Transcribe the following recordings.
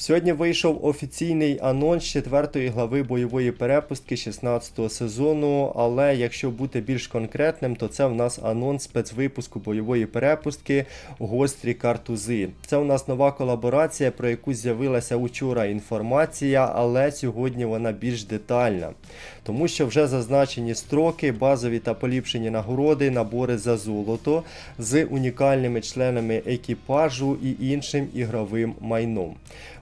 Сьогодні вийшов офіційний анонс четвертої глави бойової перепустки 16-го сезону. Але якщо бути більш конкретним, то це в нас анонс спецвипуску бойової перепустки Гострі картузи. Це у нас нова колаборація, про яку з'явилася учора інформація, але сьогодні вона більш детальна. Тому що вже зазначені строки, базові та поліпшені нагороди, набори за золото з унікальними членами екіпажу і іншим ігровим майном.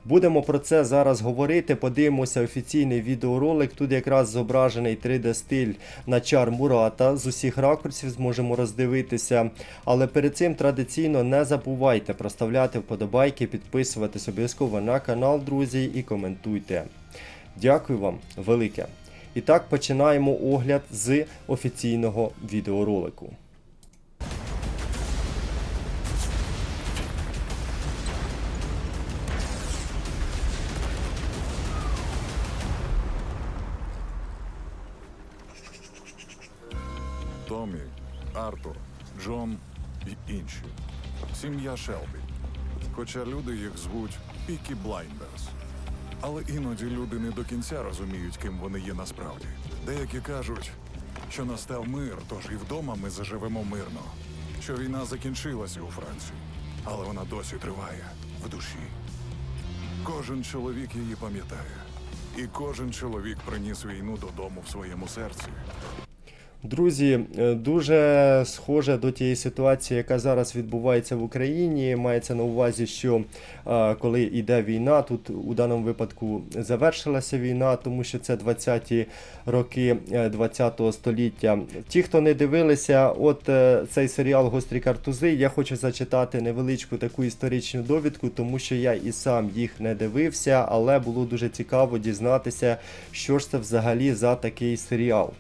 Будемо про це зараз говорити. Подивимося офіційний відеоролик. Тут якраз зображений 3D-стиль на чар Мурата. З усіх ракурсів зможемо роздивитися. Але перед цим традиційно не забувайте проставляти вподобайки, підписуватись обов'язково на канал, друзі, і коментуйте. Дякую вам велике. І так починаємо огляд з офіційного відеоролику. Артур, Джон і інші. Сім'я Шелбі. Хоча люди їх звуть Пікі Блайндерс. Але іноді люди не до кінця розуміють, ким вони є насправді. Деякі кажуть, що настав мир, тож і вдома ми заживемо мирно. Що війна закінчилася у Франції, але вона досі триває в душі. Кожен чоловік її пам'ятає, і кожен чоловік приніс війну додому в своєму серці. Друзі, е, дуже схоже до тієї ситуації, яка зараз відбувається в Україні. Мається на увазі, що е, коли йде війна, тут у даному випадку завершилася війна, тому що це 20-ті роки 20-го століття. Ті, хто не дивилися, от е, цей серіал Гострі картузи, я хочу зачитати невеличку таку історичну довідку, тому що я і сам їх не дивився, але було дуже цікаво дізнатися, що ж це взагалі за такий серіал.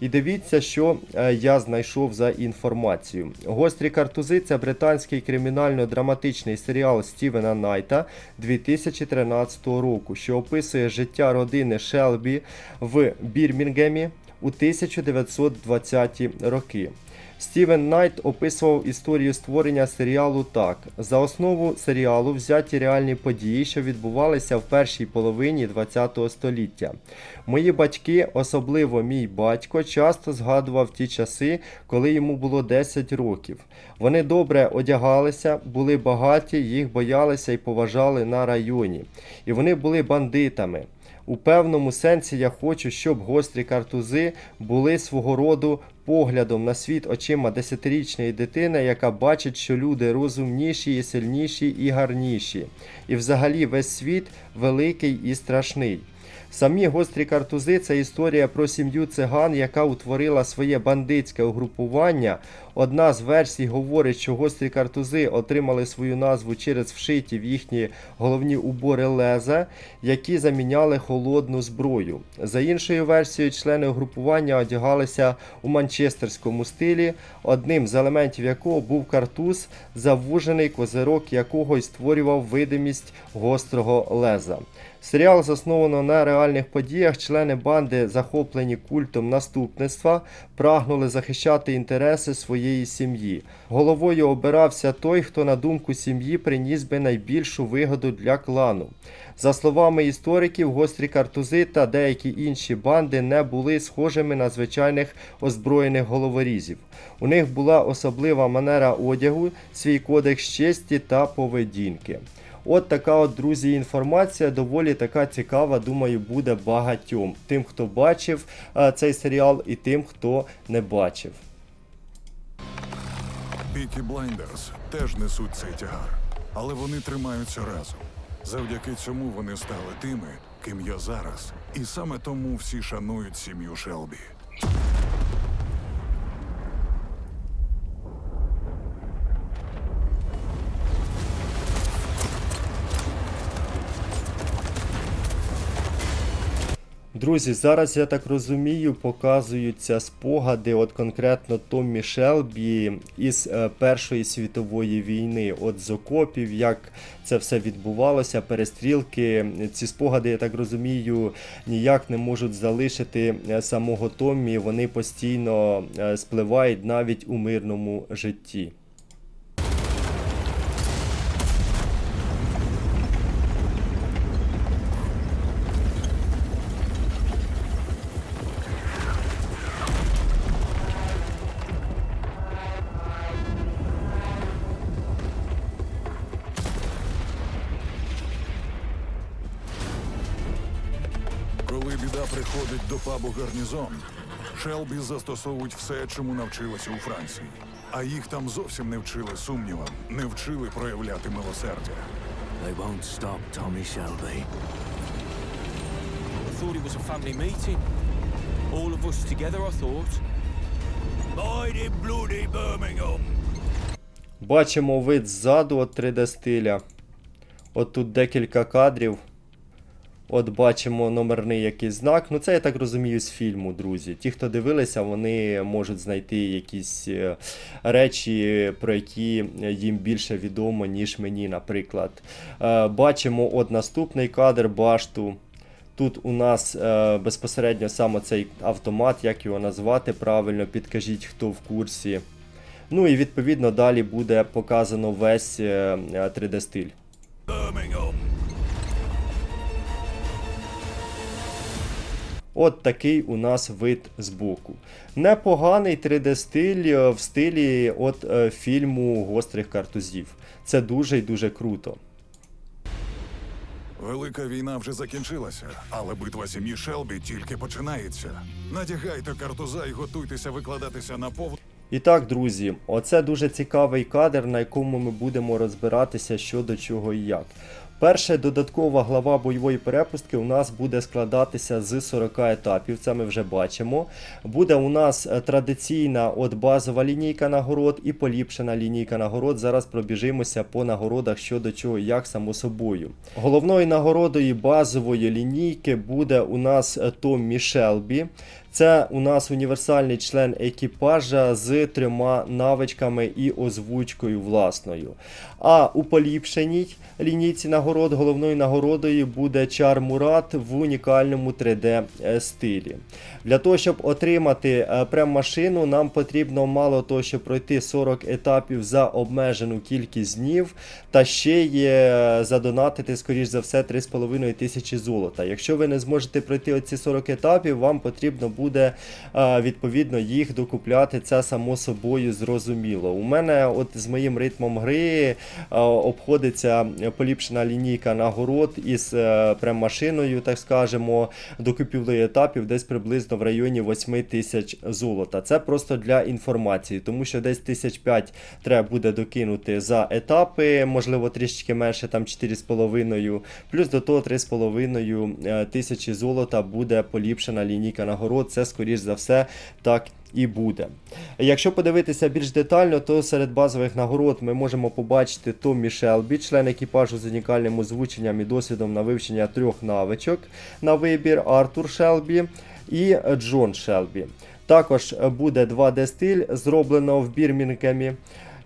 І дивіться, що е, я знайшов за інформацією. Гострі картузи це британський кримінально-драматичний серіал Стівена Найта 2013 року, що описує життя родини Шелбі в Бірмінгемі у 1920-ті роки. Стівен Найт описував історію створення серіалу так: за основу серіалу взяті реальні події, що відбувалися в першій половині ХХ століття. Мої батьки, особливо мій батько, часто згадував ті часи, коли йому було 10 років. Вони добре одягалися, були багаті, їх боялися і поважали на районі. І вони були бандитами. У певному сенсі я хочу, щоб гострі картузи були свого роду поглядом на світ очима десятирічної дитини, яка бачить, що люди розумніші, і сильніші і гарніші. І взагалі весь світ великий і страшний. Самі гострі картузи це історія про сім'ю циган, яка утворила своє бандитське угрупування. Одна з версій говорить, що гострі картузи отримали свою назву через вшиті в їхні головні убори леза, які заміняли холодну зброю. За іншою версією, члени угрупування одягалися у манчестерському стилі, одним з елементів якого був картуз, завужений козирок якого й створював видимість гострого леза. Серіал засновано на реальних подіях. Члени банди, захоплені культом наступництва, прагнули захищати інтереси своєї сім'ї. Головою обирався той, хто, на думку сім'ї, приніс би найбільшу вигоду для клану. За словами істориків, гострі картузи та деякі інші банди не були схожими на звичайних озброєних головорізів. У них була особлива манера одягу, свій кодекс честі та поведінки. От така от, друзі, інформація доволі така цікава, думаю, буде багатьом. Тим, хто бачив е, цей серіал, і тим, хто не бачив. Пікі Блайндерс теж несуть цей тягар, але вони тримаються разом. Завдяки цьому вони стали тими, ким я зараз, і саме тому всі шанують сім'ю Шелбі. Друзі, зараз я так розумію, показуються спогади, от конкретно Томмі Шелбі із е, Першої світової війни, от з окопів, як це все відбувалося, перестрілки. Ці спогади, я так розумію, ніяк не можуть залишити е, самого Томмі. Вони постійно е, спливають навіть у мирному житті. Приходить до пабу гарнізон, Шелбі застосовують все, чому навчилися у Франції. А їх там зовсім не вчили сумнівам, не вчили проявляти милосердя. They won't stop Tommy Shelby. I thought it was a family meeting. All of us together, I thought. Mighty bloody Birmingham! Бачимо вид ззаду от 3D стиля. От тут декілька кадрів. От бачимо номерний якийсь знак. Ну це я так розумію з фільму, друзі. Ті, хто дивилися, вони можуть знайти якісь е, речі, про які їм більше відомо, ніж мені, наприклад. Е, бачимо от наступний кадр башту. Тут у нас е, безпосередньо саме цей автомат, як його назвати правильно, підкажіть, хто в курсі. Ну і відповідно далі буде показано весь 3D-стиль. От такий у нас вид збоку. Непоганий 3D стиль е, в стилі от е, фільму Гострих картузів. Це дуже і дуже круто. Велика війна вже закінчилася, але битва сім'ї Шелбі тільки починається. Надягайте картуза і готуйтеся викладатися на повну. І так, друзі, оце дуже цікавий кадр, на якому ми будемо розбиратися що до чого і як. Перша додаткова глава бойової перепустки у нас буде складатися з 40 етапів, це ми вже бачимо. Буде у нас е, традиційна от базова лінійка нагород і поліпшена лінійка нагород. Зараз пробіжимося по нагородах що до чого як само собою. Головною нагородою базової лінійки буде у нас е, Томмі Шелбі. Це у нас універсальний член екіпажа з трьома навичками і озвучкою власною. А у поліпшеній лінійці нагород головною нагородою буде Чар Мурат в унікальному 3D е. Для того, щоб отримати е, прем-машину, нам потрібно мало того, щоб пройти 40 етапів за обмежену кількість днів, та ще є е, задонатити, скоріш за все, 3,5 тисячі золота. Якщо ви не зможете пройти оці 40 етапів, вам потрібно буде е, відповідно їх докупляти. Це само собою зрозуміло. У мене от з моїм ритмом гри е, обходиться поліпшена лінійка нагород із е, прем-машиною, так скажемо, до купівлеї етапів десь приблизно в районі 8 тисяч золота. Це просто для інформації, тому що десь тисяч 5 треба буде докинути за етапи, можливо, трішечки менше, там 4,5, плюс до того 3,5 е, тисячі золота буде поліпшена лінійка нагород. Це, скоріш за все, так і буде. Якщо подивитися більш детально, то серед базових нагород ми можемо побачити Томмі Шелбі, член екіпажу з унікальним озвученням і досвідом на вивчення трьох навичок на вибір Артур Шелбі і Джон Шелбі. Також буде 2D стиль, зроблено в Бірмінгемі.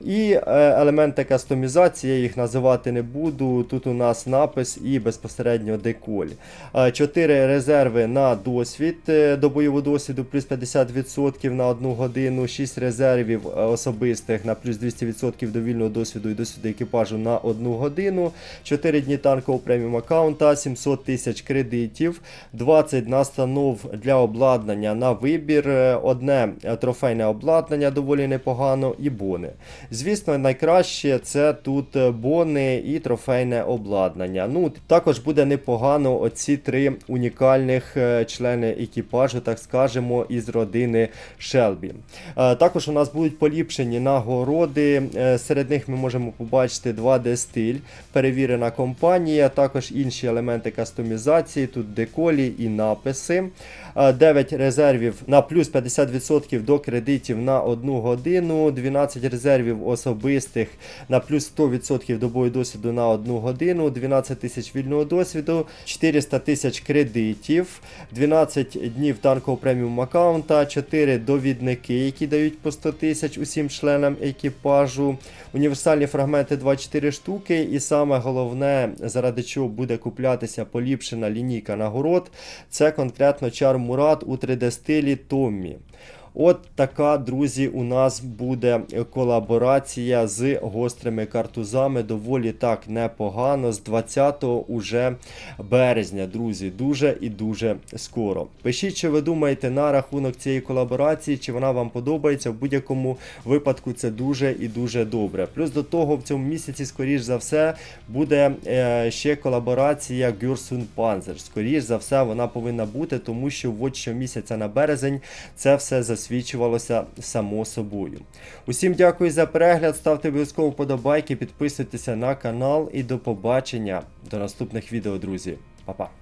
І е, елементи кастомізації, я їх називати не буду. Тут у нас напис і безпосередньо деколь. Е, Чотири резерви на досвід е, до бойового досвіду, плюс 50% на одну годину, 6 резервів е, особистих на плюс 200% до вільного досвіду і досвіду екіпажу на одну годину, 4 дні танкового преміум аккаунта, 700 тисяч кредитів, 20 настанов для обладнання на вибір, е, одне е, трофейне обладнання доволі непогано і бони. Звісно, найкраще це тут е, бони і трофейне обладнання. Ну, також буде непогано оці три унікальних е, члени екіпажу, так скажемо, із родини Шелбі. Також у нас будуть поліпшені нагороди. Е, Серед них ми можемо побачити 2D стиль, перевірена компанія, також інші елементи кастомізації, тут деколі і написи. 9 резервів на плюс 50% до кредитів на 1 годину, 12 резервів особистих на плюс 100% до бою досвіду на 1 годину, 12 тисяч вільного досвіду, 400 тисяч кредитів, 12 днів танкового преміум аккаунта, 4 довідники, які дають по 100 тисяч усім членам екіпажу, універсальні фрагменти 24 штуки, і саме головне, заради чого буде куплятися поліпшена лінійка нагород, це конкретно чар Мурат у 3D стилі Томмі. От така, друзі, у нас буде колаборація з гострими картузами. Доволі так непогано. З 20 уже березня, друзі, дуже і дуже скоро. Пишіть, що ви думаєте на рахунок цієї колаборації, чи вона вам подобається. В будь-якому випадку це дуже і дуже добре. Плюс до того, в цьому місяці, скоріш за все, буде е, ще колаборація Гюрсун Panzer. Скоріш за все, вона повинна бути, тому що от щомісяця на березень це все засвідчувалося само собою. Усім дякую за перегляд. Ставте обов'язково вподобайки, підписуйтеся на канал і до побачення до наступних відео, друзі. Па-па.